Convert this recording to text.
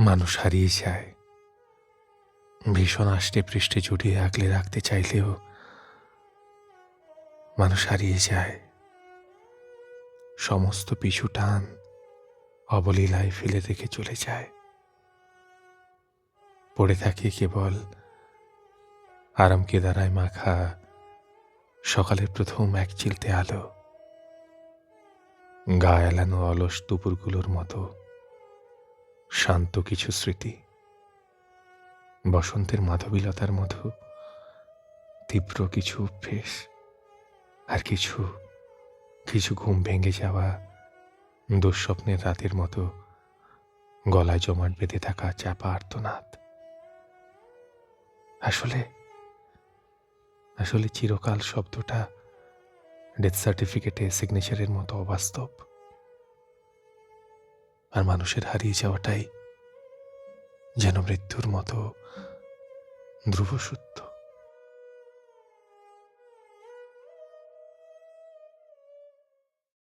মানুষ হারিয়ে যায়। ভীষণ আষ্টে পৃষ্ঠে জড়িয়ে আগলে রাখতে চাইলেও মানুষ হারিয়ে যায়। সমস্ত পিছু টান অবলীলায় ফেলে রেখে চলে যায়। পড়ে থাকে কেবল আরামকে দাঁড়ায় মাখা সকালের প্রথম এক চিলতে আলো। গা এলানো অলস দুপুরগুলোর মতো শান্ত কিছু স্মৃতি। বসন্তের মাধবীলতার মতো তীব্র কিছু অভ্যেস আর কিছু কিছু ঘুম ভেঙে যাওয়া দুঃস্বপ্নের রাতের মতো গলায় জমাট বেঁধে থাকা চাপা আর্তনাদ। আসলে আসলে চিরকাল শব্দটা ডেথ সার্টিফিকেটে সিগনেচারের মতো অবাস্তব। আর মানুষের হারিয়ে যাওয়াটাই যেন মৃত্যুর মতো ধ্রুব সত্য